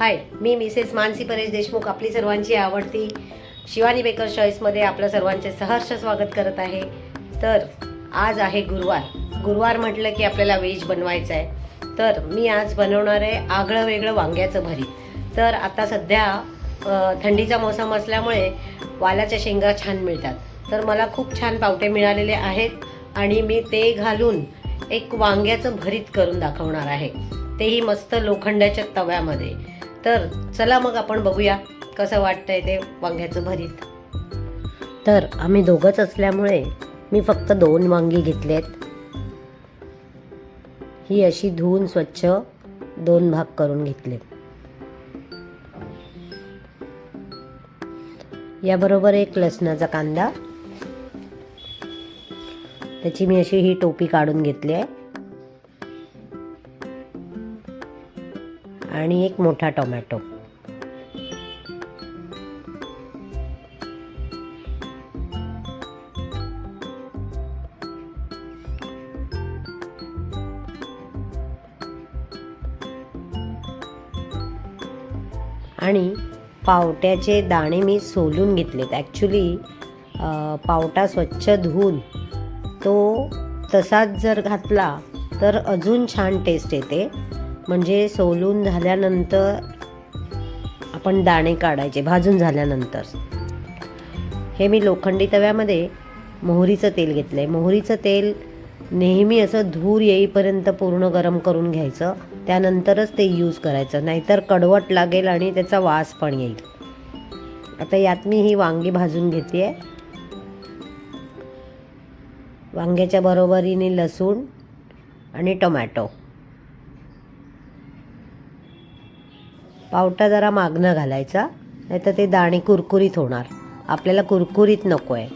हाय मी मिसेस मानसी परेश देशमुख आपली सर्वांची आवडती शिवानी बेकर चॉईसमध्ये आपलं सर्वांचे सहर्ष स्वागत करत आहे. तर आज आहे गुरुवार. गुरुवार म्हटलं की आपल्याला व्हेज बनवायचं आहे तर मी आज बनवणार आहे आगळं वेगळं वांग्याचं भरीत तर आता सध्या थंडीचा मोसम असल्यामुळे वालाच्या शेंगा छान मिळतात. तर मला खूप छान पावटे मिळालेले आहेत आणि मी ते घालून एक वांग्याचं भरीत करून दाखवणार आहे. तेही मस्त लोखंडाच्या तव्यामध्ये. तर चला मग आपण बघूया कसं वाटतंय ते वांग्याचं भरीत. तर आम्ही दोघंच असल्यामुळे मी फक्त दोन वांगी घेतलेत. ही अशी धुवून स्वच्छ दोन भाग करून घेतले. याबरोबर एक लसणाचा कांदा. त्याची मी अशी ही टोपी काढून घेतली आहे. आणि एक मोठा टोमॅटो. आणि पावट्याचे दाणे मी सोलून घेतलेत. ॲक्च्युली पावटा स्वच्छ धुवून तो तसाच जर घातला तर अजून छान टेस्ट येते. म्हणजे सोलून झाल्यानंतर आपण दाणे काढायचे भाजून झाल्यानंतर. हे मी लोखंडी तव्यामध्ये मोहरीचं तेल घेतलं आहे मोहरीचं तेल नेहमी असं धूर येईपर्यंत पूर्ण गरम करून घ्यायचं. त्यानंतरच ते यूज करायचं. नाहीतर कडवट लागेल आणि त्याचा वास पण येईल. आता यात मी ही वांगी भाजून घेते आहे वांग्याच्या बरोबरीने लसूण आणि टोमॅटो. पावटा जरा मागणं घालायचा नाही तर ते दाणे कुरकुरीत होणार. आपल्याला कुरकुरीत नको आहे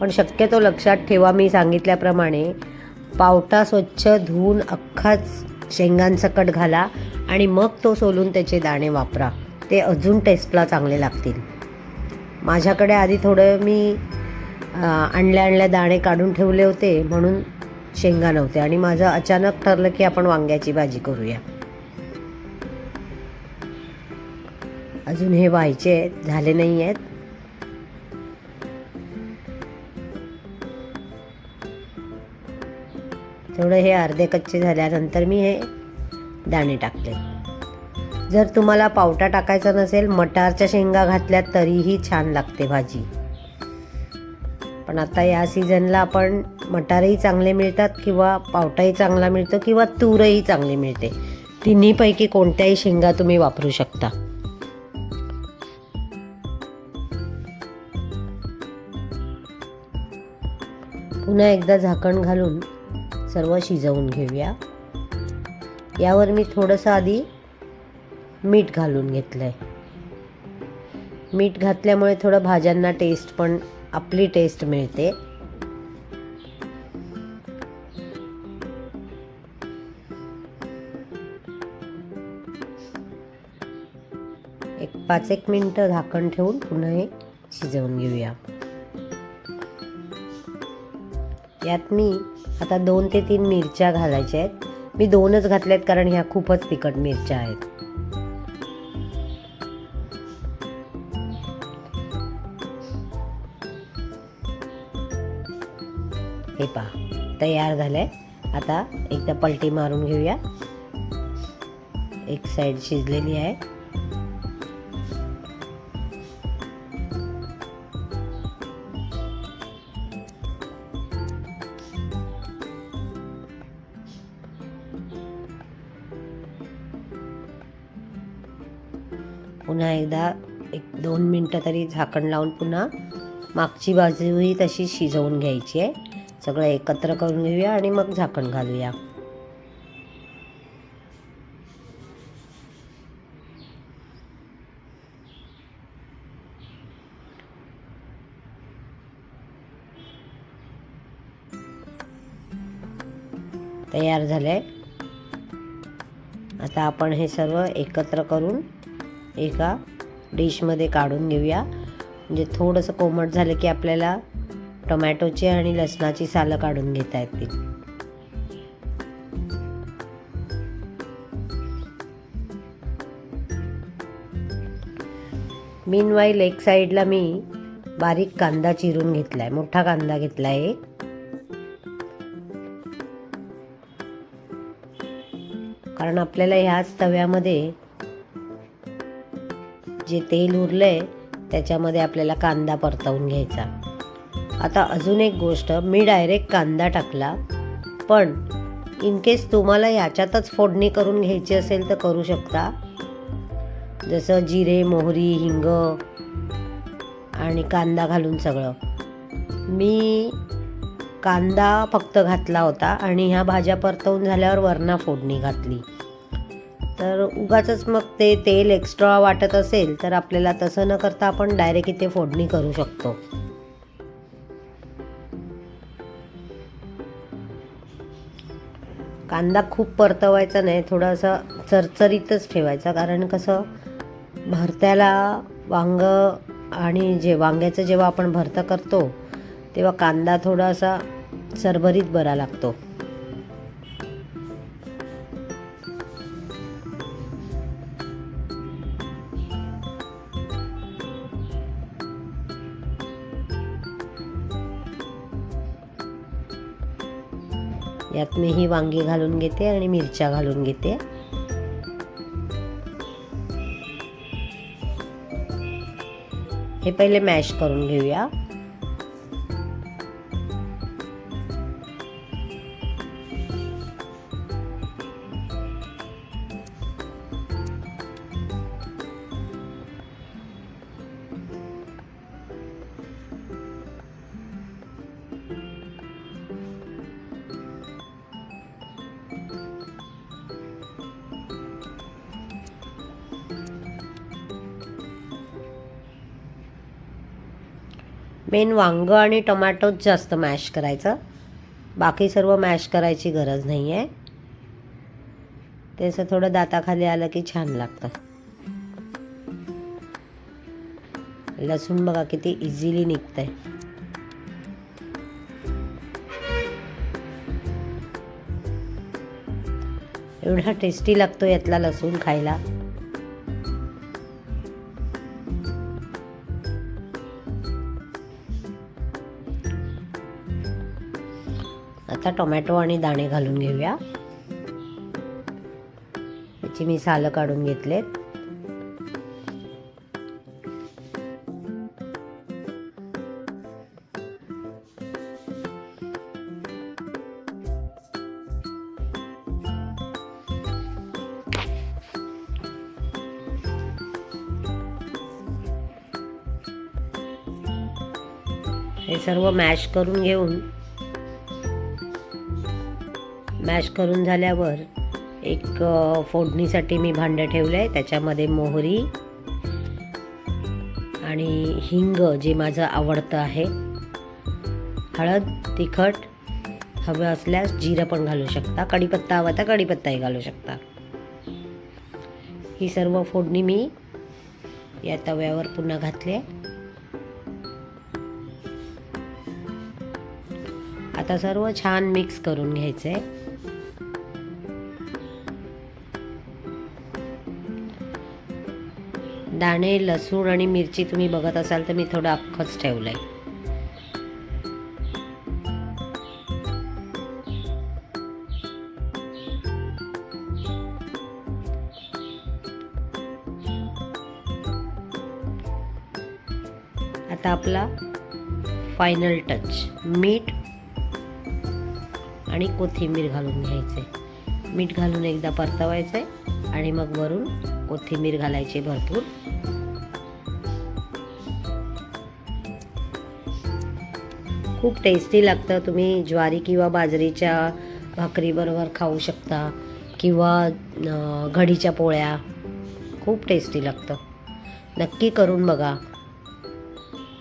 पण शक्यतो लक्षात ठेवा मी सांगितल्याप्रमाणे पावटा स्वच्छ धुवून अख्खाच शेंगांसकट घाला आणि मग तो सोलून त्याचे दाणे वापरा. ते अजून टेस्टला चांगले लागतील. माझ्याकडे आधी थोडं मी आणल्या आणल्या दाणे काढून ठेवले होते म्हणून शेंगा नव्हते आणि माझं अचानक ठरलं की आपण वांग्याची भाजी करूया. अजून हे व्हायचे आहेत झाले नाही आहेत. थोडं हे अर्धे कच्चे झाल्यानंतर मी हे दाणे टाकले. जर तुम्हाला पावटा टाकायचा नसेल मटारच्या शेंगा घातल्या तरीही छान लागते भाजी. पण आता या सीझनला आपण मटारही चांगले मिळतात किंवा पावटाही चांगला मिळतो किंवा तूरही चांगली मिळते. तिन्हीपैकी कोणत्याही शेंगा तुम्ही वापरू शकता. पुन्हा एकदा झाकण घालून सर्व शिजवून घेऊया. यावर मी थोडंसं आधी मीठ घालून घेतलं आहे मीठ घातल्यामुळे थोडं भाज्यांना टेस्ट पण आपली टेस्ट मिळते. एक पाच एक मिनटं झाकण ठेवून पुन्हा हे शिजवून घेऊया. यात मी आता दोन ते तीन मिरच्या घालायच्या आहेत. मी दोनच घातल्या आहेत कारण ह्या खूपच तिखट मिरच्या आहेत. हे पहा तयार झालं आहे आता एकदा पलटी मारून घेऊया. एक साईड शिजलेली आहे. पुन्हा एकदा एक दोन मिनटं तरी झाकण लावून पुन्हा मागची बाजूही तशी शिजवून घ्यायची आहे. सगळं एकत्र करून घेऊया आणि मग झाकण घालूया. तयार झालंय. आता आपण हे सर्व एकत्र करून एका डिशमध्ये काढून घेऊया. म्हणजे थोडंसं कोमट झालं की आपल्याला टोमॅटोची आणि लसणाची सालं काढून घेता येतील. मीनवाईल एक साईडला मी बारीक कांदा चिरून घेतला आहे मोठा कांदा घेतला आहे कारण आपल्याला ह्याच तव्यामध्ये जे तेल उरलं आहे त्याच्यामध्ये आपल्याला कांदा परतवून घ्यायचा. आता अजून एक गोष्ट मी डायरेक्ट कांदा टाकला. पण इन केस तुम्हाला याच्यातच फोडणी करून घ्यायची असेल तर करू शकता. जसं जिरे मोहरी हिंग आणि कांदा घालून सगळं. मी कांदा फक्त घातला होता आणि ह्या भाज्या परतवून झाल्यावर वरणा फोडणी घातली. तर उगाच मग ते तेल एक्स्ट्रा वाटत असेल तर आपल्याला तसं न करता आपण डायरेक्ट इथे फोडणी करू शकतो. कांदा खूप परतवायचा नाही थोडासा चरचरीतच ठेवायचा. कारण कसं भरत्याला वांग आणि जे वांग्याचं जेव्हा आपण भरतं करतो तेव्हा कांदा थोडासा सरभरीत बरा लागतो. यात मी ही वांगी घालून घेते आणि मिरच्या घालून घेते. हे पहिले मॅश करून घेऊया. मेन वांग आणि टोमॅटोच जास्त मॅश करायचं. बाकी सर्व मॅश करायची गरज नाही आहे त्याचं थोडं दाताखाली आलं की छान लागतं. लसूण बघा किती इझिली निघतंय. एवढा टेस्टी लागतो यातला लसूण खायला. आता टोमॅटो आणि दाणे घालून घेऊया. याची मी सालं काढून घेतलेत. हे सर्व मॅश करून घेऊन मॅश करून झाल्यावर एक फोडणीसाठी मी भांडं ठेवलं. आहे त्याच्यामध्ये मोहरी आणि हिंग जे माझं आवडतं आहे. हळद तिखट हवं असल्यास जिरं पण घालू शकता. कढीपत्ता हवा तर कढीपत्ताही घालू शकता. ही सर्व फोडणी मी या तव्यावर पुन्हा घातली. आहे आता सर्व छान मिक्स करून घ्यायचं. आहे दाणे लसूण आणि मिरची तुम्ही बघत असाल तर मी थोडं अख्खच आहे आता आपला फायनल टच मीठ आणि कोथिंबीर घालून घ्यायचे मीठ घालून एकदा परतवायचं आहे आणि मग वरून कोथिंबीर घालायची भरपूर. खूप टेस्टी लागतं. तुम्ही ज्वारी किंवा बाजरीच्या भाकरीबरोबर खाऊ शकता किंवा घडीच्या पोळ्या. खूप टेस्टी लागतं. नक्की करून बघा.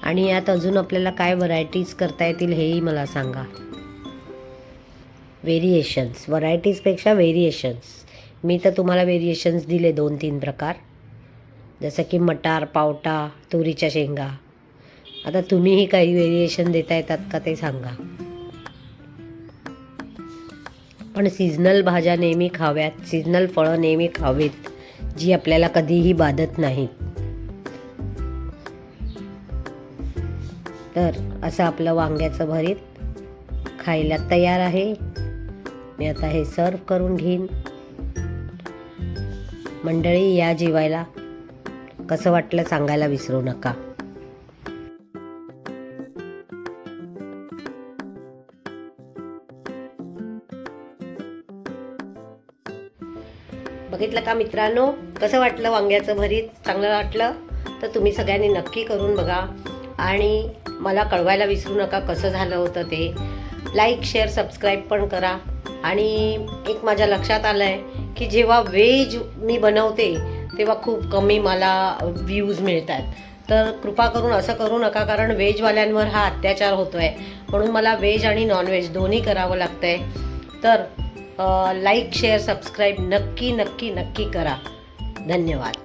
आणि यात अजून आपल्याला काय व्हरायटीज करता येतील हेही मला सांगा. व्हेरिएशन्स व्हरायटीजपेक्षा व्हेरिएशन्स मी तर तुम्हाला व्हेरिएशन्स दिले दोन तीन प्रकार. जसं की मटार पावटा तुरीच्या शेंगा. आता तुम्हीही काही व्हेरिएशन देता येतात का ते सांगा. पण सीझनल भाज्या नेहमी खाव्यात. सीझनल फळं नेहमी खावीत जी आपल्याला कधीही बाधत नाहीत तर असं आपलं वांग्याचं भरीत. खायला तयार आहे. मी आता हे सर्व करून घेईन. मंडळी या जेवायला कसं वाटलं सांगायला विसरू नका. बघितलं का मित्रांनो? कसं वाटलं वांग्याचं भरीत? चांगलं वाटलं? तर तुम्ही सगळ्यांनी नक्की करून बघा. आणि मला कळवायला विसरू नका कसं झालं होतं ते. लाईक शेअर सबस्क्राईब पण करा. आणि एक माझ्या लक्षात आलं आहे की जेव्हा व्हेज मी बनवते तेव्हा खूप कमी मला व्ह्यूज मिळतात. तर कृपा करून असं करू नका कारण व्हेजवाल्यांवर हा अत्याचार होतो आहे म्हणून मला व्हेज आणि नॉनव्हेज दोन्ही करावं लागतं आहे तर लाईक शेअर सबस्क्राईब नक्की नक्की नक्की करा. धन्यवाद.